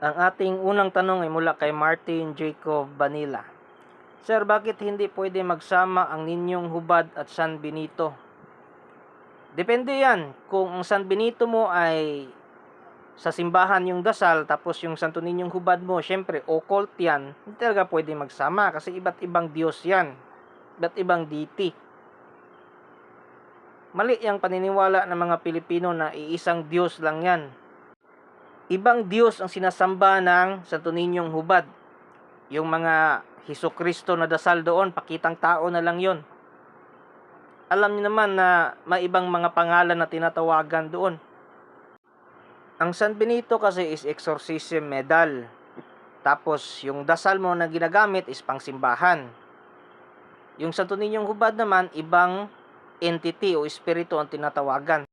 Ang ating unang tanong ay mula kay Martin Jacob Vanilla. Sir, bakit hindi pwede magsama ang ninyong hubad at San Benito? Depende yan. Kung ang San Benito mo ay sa simbahan yung dasal, tapos yung Santo Ninyong hubad mo, syempre, occult yan, hindi talaga pwede magsama kasi iba't ibang Diyos yan. Iba't ibang deity. Mali yung paniniwala ng mga Pilipino na iisang Diyos lang yan ibang Diyos ang sinasamba ng Santo Ninyong hubad. Yung mga Heso Kristo na dasal doon, pakitang tao na lang yon. Alam niyo naman na may ibang mga pangalan na tinatawagan doon. Ang San Benito kasi is exorcism medal. Tapos yung dasal mo na ginagamit is pangsimbahan. Yung Santo Ninyong hubad naman, ibang entity o espiritu ang tinatawagan.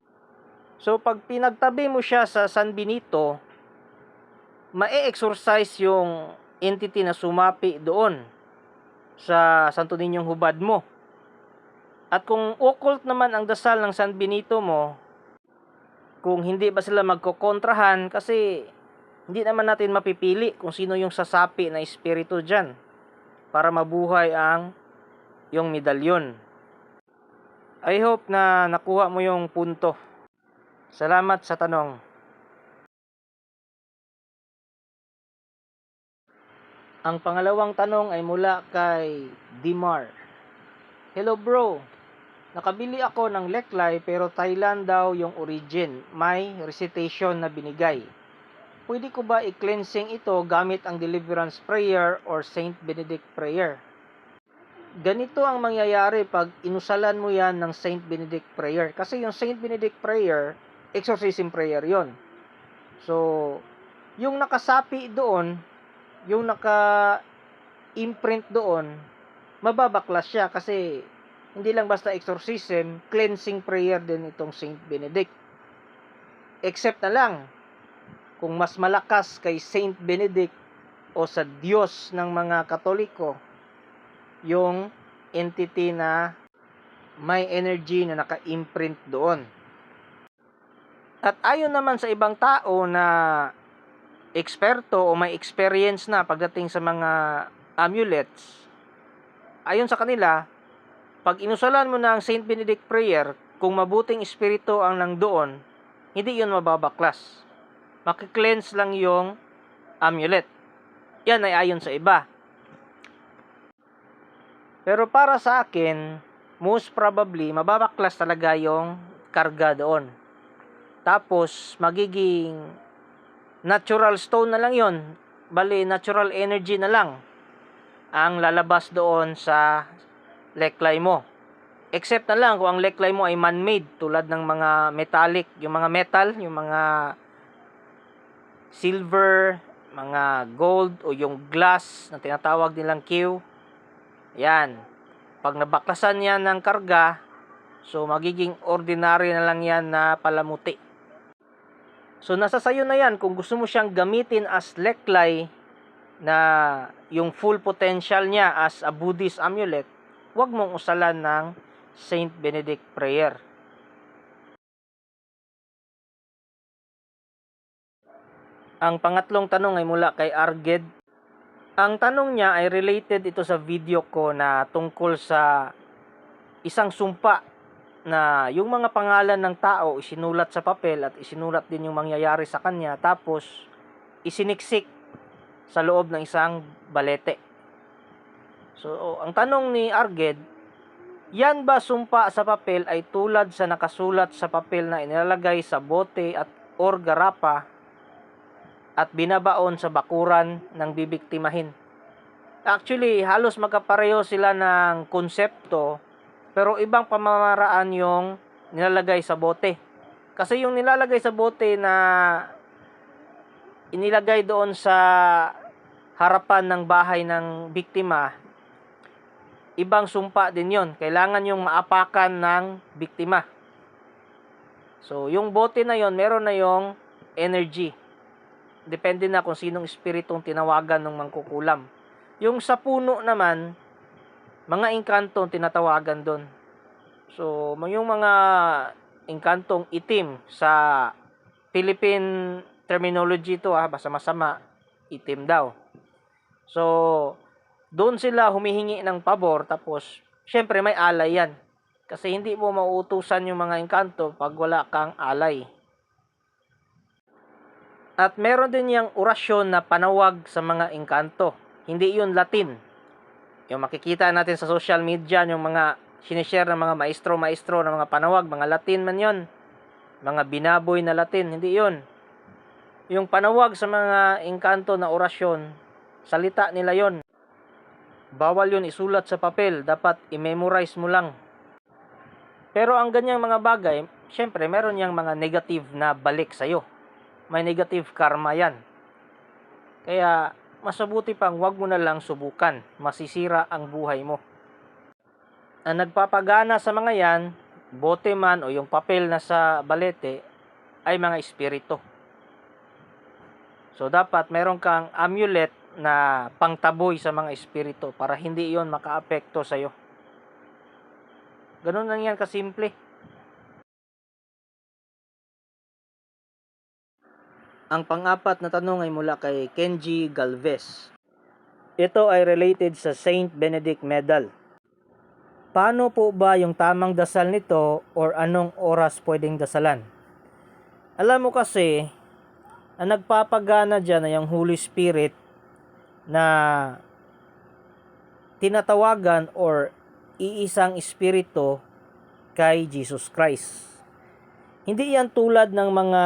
So pag pinagtabi mo siya sa San Benito, ma-exorcise yung entity na sumapi doon sa Santo Ninyong hubad mo. At kung occult naman ang dasal ng San Benito mo, kung hindi ba sila magkokontrahan kasi hindi naman natin mapipili kung sino yung sasapi na espiritu dyan para mabuhay ang yung medalyon. I hope na nakuha mo yung punto. Salamat sa tanong. Ang pangalawang tanong ay mula kay Dimar. Hello bro, nakabili ako ng Leklay pero Thailand daw yung origin. May recitation na binigay. Pwede ko ba i-cleansing ito gamit ang deliverance prayer or Saint Benedict prayer? Ganito ang mangyayari pag inusalan mo yan ng Saint Benedict prayer. Kasi yung Saint Benedict prayer, exorcism prayer yon. So, yung nakasapi doon, yung naka-imprint doon, mababaklas siya kasi hindi lang basta exorcism, cleansing prayer din itong Saint Benedict. Except na lang, kung mas malakas kay Saint Benedict o sa Diyos ng mga Katoliko, yung entity na may energy na naka-imprint doon. At ayon naman sa ibang tao na eksperto o may experience na pagdating sa mga amulets, ayon sa kanila, pag inusalan mo na ang Saint Benedict prayer, kung mabuting espiritu ang nandoon, hindi yun mababaklas. Makikleanse lang yung amulet. Yan ay ayon sa iba. Pero para sa akin, most probably, mababaklas talaga yung karga doon. Tapos, magiging natural stone na lang yon Bali, natural energy na lang ang lalabas doon sa leklay mo. Except na lang kung ang leklay mo ay man-made tulad ng mga metallic, yung mga metal, yung mga silver, mga gold o yung glass na tinatawag nilang Q. Yan. Pag nabaklasan yan ng karga, so magiging ordinary na lang yan na palamuti. So nasa sayo na yan kung gusto mo siyang gamitin as leklay na yung full potential niya as a Buddhist amulet, huwag mong usalan ng Saint Benedict prayer. Ang pangatlong tanong ay mula kay Arged. Ang tanong niya ay related ito sa video ko na tungkol sa isang sumpa na yung mga pangalan ng tao isinulat sa papel at isinulat din yung mangyayari sa kanya tapos isiniksik sa loob ng isang balete. So, ang tanong ni Arged, yan ba sumpa sa papel ay tulad sa nakasulat sa papel na inilalagay sa bote at or garapa at binabaon sa bakuran ng bibiktimahin? Actually, halos magkapareho sila ng konsepto pero ibang pamamaraan yung nilalagay sa bote. Kasi yung nilalagay sa bote na inilagay doon sa harapan ng bahay ng biktima, ibang sumpa din yon. Kailangan yung maapakan ng biktima. So, yung bote na yon meron na yung energy. Depende na kung sinong espiritong tinawagan ng mangkukulam. Yung sa puno naman, mga engkanto tinatawagan doon. So, yung mga engkantong itim sa Philippine terminology to ah, basta masama, itim daw. So, doon sila humihingi ng pabor tapos syempre may alay yan. Kasi hindi mo mauutusan yung mga engkanto pag wala kang alay. At meron din yung orasyon na panawag sa mga engkanto. Hindi yun Latin. Yung makikita natin sa social media, yung mga sinishare ng mga maestro-maestro ng mga panawag, mga Latin man yon Mga binaboy na Latin, hindi yun. Yung panawag sa mga engkanto na orasyon, salita nila yon. Bawal yun isulat sa papel, dapat i-memorize mo lang. Pero ang ganyang mga bagay, syempre meron yang mga negative na balik sa'yo. May negative karma yan. Kaya, masabuti pang wag mo na lang subukan. Masisira ang buhay mo. Ang nagpapagana sa mga yan, bote man o yung papel na sa balete, ay mga espiritu. So, dapat meron kang amulet na pangtaboy sa mga espiritu para hindi yon makaapekto sa'yo. Ganun lang yan kasimple. Ang pang-apat na tanong ay mula kay Kenji Galvez. Ito ay related sa Saint Benedict Medal. Paano po ba yung tamang dasal nito or anong oras pwedeng dasalan? Alam mo kasi, ang nagpapagana dyan ay ang Holy Spirit na tinatawagan or iisang espiritu kay Jesus Christ. Hindi yan tulad ng mga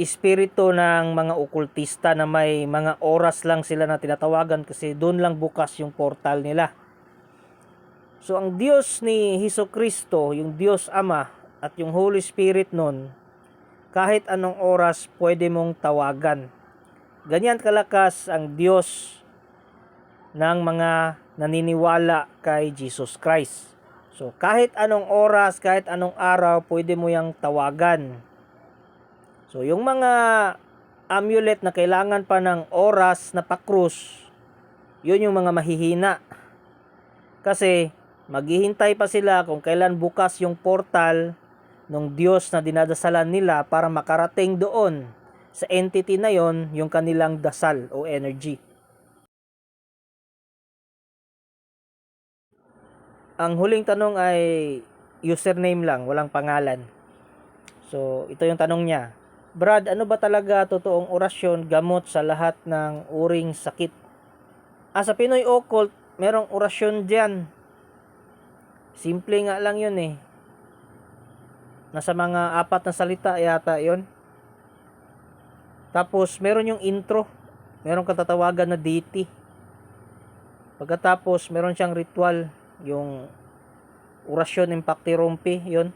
espiritu ng mga okultista na may mga oras lang sila na tinatawagan kasi doon lang bukas yung portal nila. So ang Diyos ni Hesus Kristo, yung Diyos Ama at yung Holy Spirit nun, kahit anong oras pwede mong tawagan. Ganyan kalakas ang Diyos ng mga naniniwala kay Jesus Christ. So kahit anong oras, kahit anong araw, pwede mo yang tawagan. So, yung mga amulet na kailangan pa ng oras na pakrus, yun yung mga mahihina. Kasi, maghihintay pa sila kung kailan bukas yung portal ng Diyos na dinadasalan nila para makarating doon sa entity na yon yung kanilang dasal o energy. Ang huling tanong ay username lang, walang pangalan. So, ito yung tanong niya. Brad, ano ba talaga totoong orasyon gamot sa lahat ng uring sakit? Ah, sa Pinoy Occult, merong orasyon dyan. Simple nga lang yun eh. Nasa mga apat na salita yata yon. Tapos, meron yung intro. Meron katatawagan na deity. Pagkatapos, meron siyang ritual. Yung orasyon impacti rompi, yon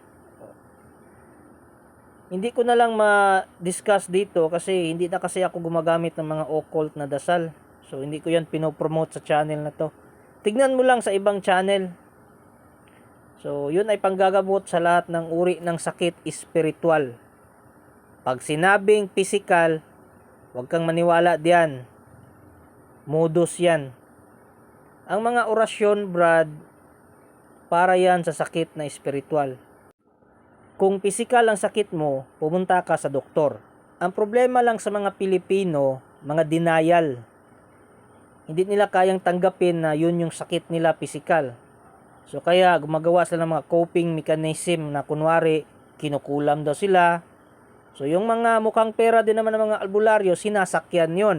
hindi ko na lang ma-discuss dito kasi hindi na kasi ako gumagamit ng mga occult na dasal. So hindi ko yan pinopromote sa channel na to. Tignan mo lang sa ibang channel. So yun ay panggagamot sa lahat ng uri ng sakit espiritual. Pag sinabing physical, huwag kang maniwala diyan. Modus yan. Ang mga orasyon, Brad, para yan sa sakit na espiritual. Kung pisikal ang sakit mo, pumunta ka sa doktor. Ang problema lang sa mga Pilipino, mga denial. Hindi nila kayang tanggapin na yun yung sakit nila pisikal. So kaya gumagawa sila ng mga coping mechanism na kunwari kinukulam daw sila, So yung mga mukhang pera din naman ng mga albularyo, sinasakyan yon.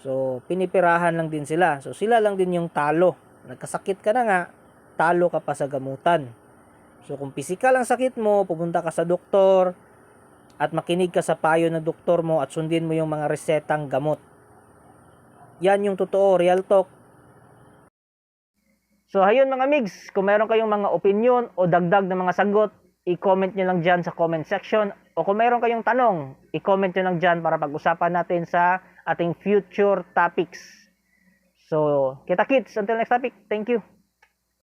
So pinipirahan lang din sila. So sila lang din yung talo. Nagkasakit ka na nga, talo ka pa sa gamutan. So kung pisikal ang sakit mo, pupunta ka sa doktor at makinig ka sa payo ng doktor mo at sundin mo yung mga resetang gamot. Yan yung totoo, real talk. So ayun mga migs, kung meron kayong mga opinion o dagdag na mga sagot, i-comment nyo lang dyan sa comment section. O kung meron kayong tanong, i-comment nyo lang dyan para pag-usapan natin sa ating future topics. So, kita kits, until next topic, thank you.